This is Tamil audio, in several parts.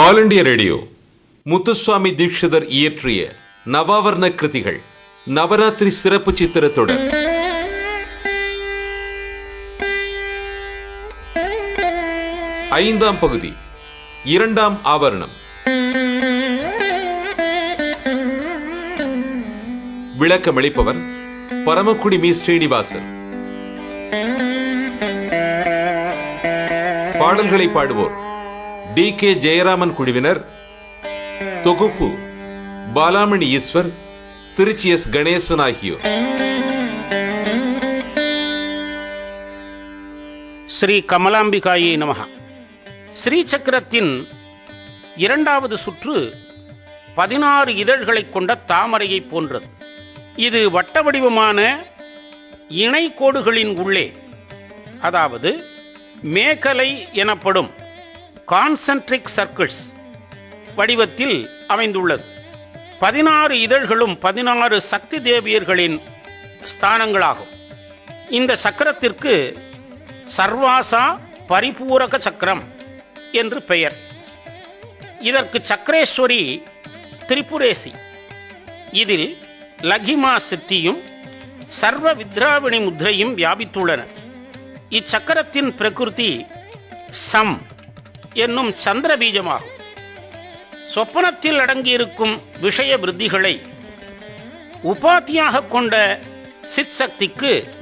All India radio. Muthuswami Dikshitar இயற்றிய நவாவர்ண கிருதிகள் நவராத்திரி சிறப்பு சித்திரத்துடன் ஐந்தாம் பகுதி இரண்டாம் ஆவரணம். விளக்கமளிப்பவர் பரமக்குடி மீ. ஸ்ரீனிவாசன். பாடல்களை பாடுவோர் டி கே ஜெயராமன் குழுவினர் தொகுப்பு பாலாமணி ஈஸ்வர் திருச்சி எஸ் கணேசன் ஆகியோர். ஸ்ரீ கமலாம்பிகாயை நமகா. ஸ்ரீ சக்கரத்தின் இரண்டாவது சுற்று பதினாறு இதழ்களைக் கொண்ட தாமரையைப் போன்றது. இது வட்ட வடிவமான இணை கோடுகளின் உள்ளே அதாவது மேகலை எனப்படும் கான்சென்ட்ரிக் சர்க்கிள்ஸ் வடிவத்தில் அமைந்துள்ளது. பதினாறு இதழ்களும் பதினாறு சக்தி தேவியர்களின் ஸ்தானங்களாகும். இந்த சக்கரத்திற்கு சர்வாசா பரிபூரக சக்கரம் என்று பெயர். இதற்கு சக்கரேஸ்வரி திரிபுரேசி. இதில் லகிமா சித்தியும் சர்வ வித்ராவிணி முத்ரையும் வியாபித்துள்ளன. இச்சக்கரத்தின் பிரகிருதி சம். என்னும் சந்திர பீஜமாகும் சொப்பனத்தில் அடங்கியிருக்கும் விஷய விருத்திகளை உபாத்தியாக கொண்ட சித் சக்திக்கு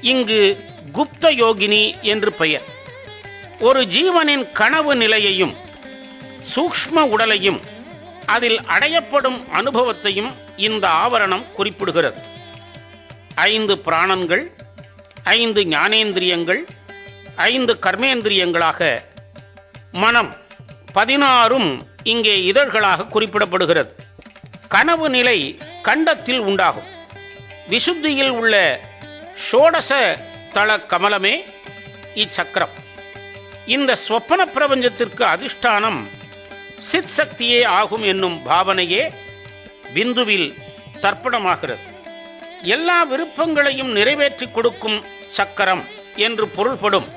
இங்கு குப்த யோகினி என்று பெயர். ஒரு ஜீவனின் கனவு நிலையையும் சூக்ஷ்ம உடலையும் அதில் அடையப்படும் அனுபவத்தையும் இந்த ஆவரணம் குறிப்பிடுகிறது. ஐந்து பிராணன்கள் ஐந்து ஞானேந்திரியங்கள் ஐந்து கர்மேந்திரியங்களாக மனம் பதினாறும் இங்கே இதழ்களாக குறிப்பிடப்படுகிறது. கனவு நிலை கண்டத்தில் உண்டாகும். விசுத்தியில் உள்ள ஷோடச தள கமலமே இச்சக்கரம். இந்த ஸ்வப்பன பிரபஞ்சத்திற்கு அதிஷ்டானம் சித் சக்தியே ஆகும் என்னும் பாவனையே பிந்துவில் தர்ப்பணமாகிறது. எல்லா விருப்பங்களையும் நிறைவேற்றி கொடுக்கும் சக்கரம் என்று பொருள்படும்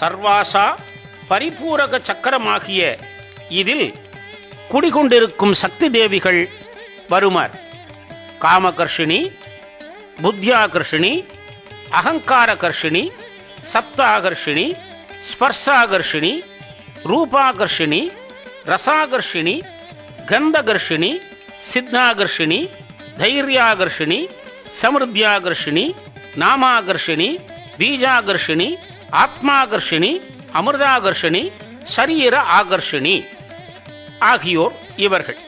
சர்வாசா பரிபூரக சக்கரமாகிய இதில் குடிகொண்டிருக்கும் சக்தி தேவிகள் வருமார். காமகர்ஷினி புத்தியாகர்ஷினி அகங்காரகர்ஷினி சப்தாகர்ஷினி ஸ்பர்சாகர்ஷினி ரூபாகர்ஷினி ரசாகர்ஷினி கந்தகர்ஷினி சித்தாகர்ஷினி தைரியாகர்ஷினி சமிருத்தியாகர்ஷினி நாமாகர்ஷினி பீஜாகர்ஷினி ஆத்மாகர்ஷினி அமிர்தாகர்ஷினி சரீர ஆகர்ஷினி ஆகியோர் இவர்கள்.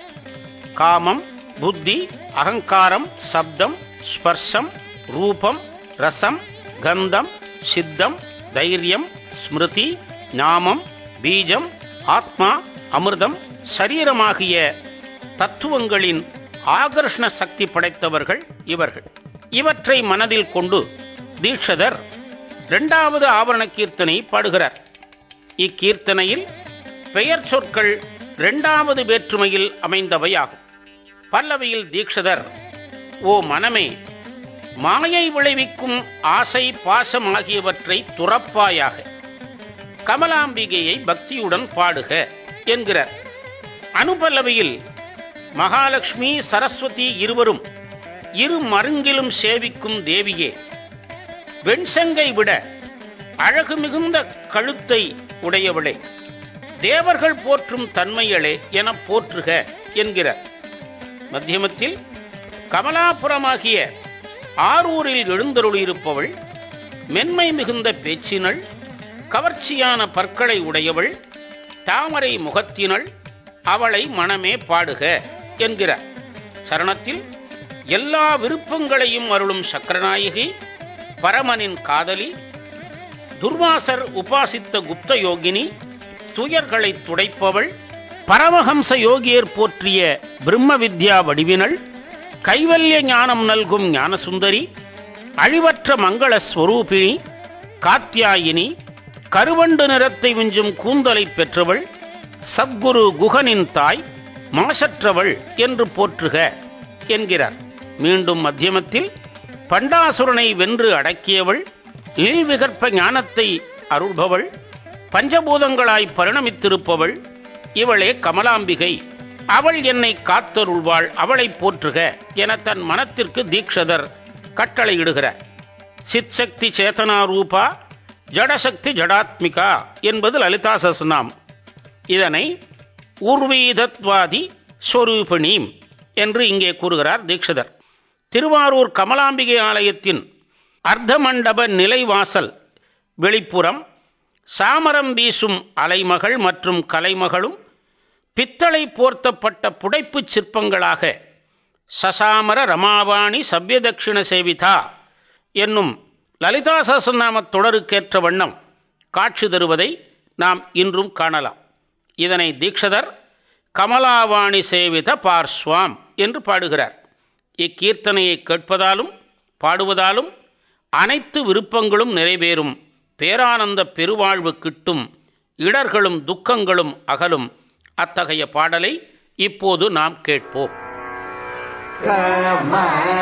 காமம் புத்தி அகங்காரம் சப்தம் ஸ்பர்ஷம் ரூபம் ரசம் கந்தம் சித்தம் தைரியம் ஸ்மிருதி நாமம் பீஜம் ஆத்மா அமிர்தம் சரீரமாகிய தத்துவங்களின் ஆகர்ஷண சக்தி படைத்தவர்கள் இவர்கள். இவற்றை மனதில் கொண்டு தீட்சதர் இரண்டாவது ஆவரண கீர்த்தனை பாடுகிறார். இக்கீர்த்தனையில் பெயர் சொற்கள் இரண்டாவது வேற்றுமையில் அமைந்தவையாகும். பல்லவியில் தீக்ஷதர் ஓ மனமே மாயை விளைவிக்கும் ஆசை பாசம் ஆகியவற்றை துறப்பாயாக கமலாம்பிகையை பக்தியுடன் பாடுக என்கிறார். அனுபல்லவியில் மகாலட்சுமி சரஸ்வதி இருவரும் இரு மருங்கிலும் சேவிக்கும் தேவியே வெண்சங்கை விட அழகு மிகுந்த கழுத்தை உடையவளே. தேவர்கள் போற்றும் தன்மைகளே என போற்றுக என்கிறார். மத்தியமத்தில் கமலாபுரமாகிய ஆரூரில் எழுந்தருளியிருப்பவள் மென்மை மிகுந்த பேச்சினள் கவர்ச்சியான பற்களை உடையவள் தாமரை முகத்தினள் அவளை மனமே பாடுக என்கிறார். சரணத்தில் எல்லா விருப்பங்களையும் அருளும் சக்கரநாயகி பரமனின் காதலி துர்வாசர் உபாசித்த குப்த யோகினி துயர்களை துடைப்பவள் பரமஹம்ச யோகியர் போற்றிய பிரம்ம வித்யா வடிவினள் கைவல்ய ஞானம் நல்கும் ஞானசுந்தரி அழிவற்ற மங்கள ஸ்வரூபிணி காத்தியாயினி கருவண்டு நிறத்தை விஞ்சும் கூந்தலை பெற்றவள் சத்குரு குகனின் தாய் மாசற்றவள் என்று போற்றுக என்கிறார். மீண்டும் மத்தியமத்தில் பண்டாசுரனை வென்று அடக்கியவள் நீள்விகற்ப ஞானத்தை அருள்பவள் பஞ்சபூதங்களாய் பரிணமித்திருப்பவள் இவளே கமலாம்பிகை. அவள் என்னை காத்தருள்வாள் அவளை போற்றுக என தன் மனத்திற்கு தீக்ஷதர் கட்டளையிடுகிறார் சித்சக்தி சேதனா ரூபா ஜடசக்தி ஜடாத்மிகா என்பது லலிதா சஸ்நாம் இதனை உர்வீதத்வாதி ஸ்வரூபிணீம் என்று இங்கே கூறுகிறார் தீக்ஷதர் திருவாரூர் கமலாம்பிகை ஆலயத்தின் அர்த்தமண்டப நிலைவாசல் வெளிப்புறம் சாமரம் வீசும் அலைமகள் மற்றும் கலைமகளும் பித்தளை போர்த்தப்பட்ட புடைப்புச் சிற்பங்களாக சசாமர ரமாவாணி சவ்யதக்ஷிண சேவிதா என்னும் லலிதா சஹஸ்ரநாமத் தொடருக்கேற்ற வண்ணம் காட்சி தருவதை நாம் இன்றும் காணலாம். இதனை தீக்ஷதர் கமலாவாணி சேவித பார்ஸ்வாம் என்று பாடுகிறார். இக்கீர்த்தனையை கேட்பதாலும் பாடுவதாலும் அனைத்து விருப்பங்களும் நிறைவேறும். பேரானந்த பெருவாழ்வு கிட்டும் இடர்களும் துக்கங்களும் அகலும். அத்தகைய பாடலை இப்போது நாம் கேட்போம். கமலாம்பா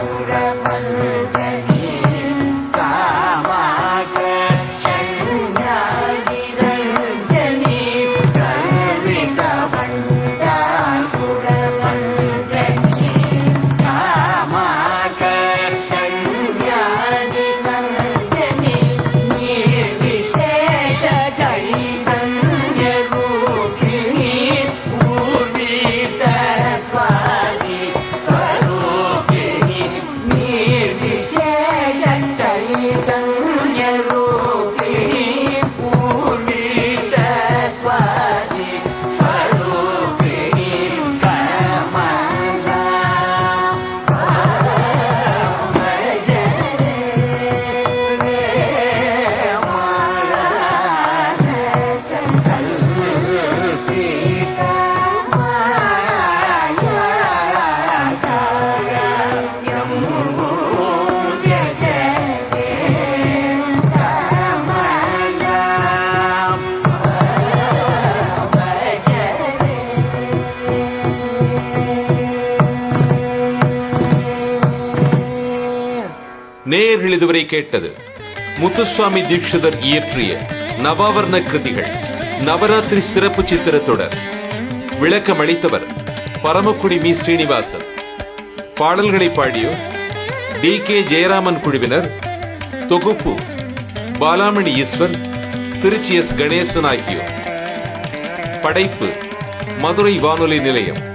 Sura Malu நேயர்கள் இதுவரை கேட்டது முத்துசுவாமி தீட்சிதர் இயற்றிய நவாவர்ண கிருதிகள். நவராத்திரி சிறப்பு சித்திர தொடர் விளக்கம் அளித்தவர் பரமக்குடி மி. ஸ்ரீனிவாசன். பாடல்களை பாடியோர் டி. கே. ஜெயராமன் குழுவினர் தொகுப்பு பாலாமணி ஈஸ்வர் திருச்சி எஸ். கணேசன் ஆகியோர். படைப்பு மதுரை வானொலி நிலையம்.